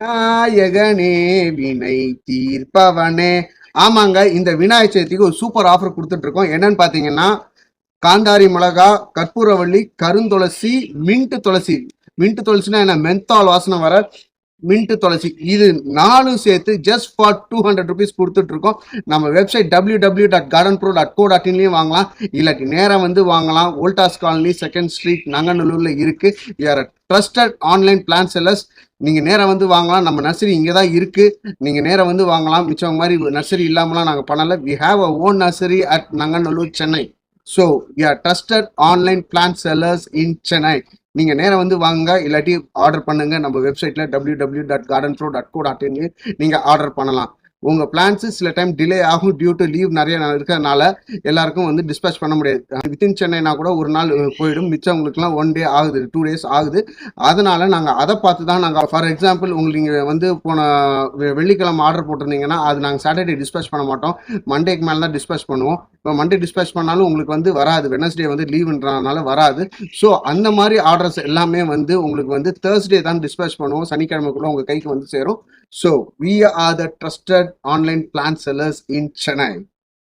நாயகனே வினை தீர்ப்பவனே. ஆமாங்க இந்த விநாயகர் சதுர்த்திக்கு ஒரு சூப்பர் ஆஃபர் கொடுத்துட்டு இருக்கோம் என்னன்னு பாத்தீங்கன்னா காந்தாரி மிளகா கற்பூரவள்ளி கருந்துளசி மின்ட்டு துளசி. மின்ட்டு துளசினா என்ன? மென்தால் வாசனை வர மின்ட்டு துளசி. இது நாலும் சேர்த்து just for two hundred rupees கொடுத்துட்டு இருக்கோம் நம்ம website W W dot garden pro dot co dot இன்லையும் வாங்கலாம். இல்லாட்டி நேரம் வந்து வாங்கலாம். ஓல்டாஸ் காலனி செகண்ட் ஸ்ட்ரீட் நங்கநல்லூர்ல இருக்கு. யார் ட்ரஸ்டட் ஆன்லைன் பிளான் செல்லர்ஸ் நீங்க நேராக வந்து வாங்கலாம். நம்ம நர்சரி இங்கே தான் இருக்கு. நீங்க நேராக வந்து வாங்கலாம். மிச்சம் மாதிரி நர்சரி இல்லாமலாம் நாங்கள் பண்ணல. We have a own nursery at Nanganallur Chennai so are trusted online plant sellers in Chennai நீங்க நேராக வந்து வாங்க இல்லாட்டி ஆர்டர் பண்ணுங்க. நம்ம வெப்சைட்ல W W dot garden pro dot co dot நீங்க ஆர்டர் பண்ணலாம். உங்கள் பிளான்ஸு சில டைம் டிலே ஆகும் டியூ டு லீவ் நிறைய இருக்கிறதுனால எல்லாருக்கும் வந்து டிஸ்பேச் பண்ண முடியாது. வித்தின் சென்னைனா கூட ஒரு நாள் போயிடும். மிச்சம் உங்களுக்குலாம் ஒன் டே ஆகுது டூ டேஸ் ஆகுது. அதனால நாங்கள் அதை பார்த்து தான் நாங்கள் ஃபார் எக்ஸாம்பிள் உங்களுக்கு நீங்கள் வந்து போன வெ- வெள்ளிக்கிழமை ஆர்டர் போட்டிருந்தீங்கன்னா அது நாங்கள் சாட்டர்டே டிஸ்பேச் பண்ண மாட்டோம். மண்டேக்கு மேலே தான் டிஸ்பேச் பண்ணுவோம். இப்போ மண்டே டிஸ்பேச் பண்ணாலும் உங்களுக்கு வந்து வராது. வெனஸ்டே வந்து லீவுன்றனால வராது. ஸோ அந்த மாதிரி ஆர்டர்ஸ் எல்லாமே வந்து உங்களுக்கு வந்து தேர்ஸ்டே தான் டிஸ்பேச் பண்ணுவோம். சனிக்கிழமைக்குள்ள உங்கள் கைக்கு வந்து சேரும். So we are the trusted online plant sellers in Chennai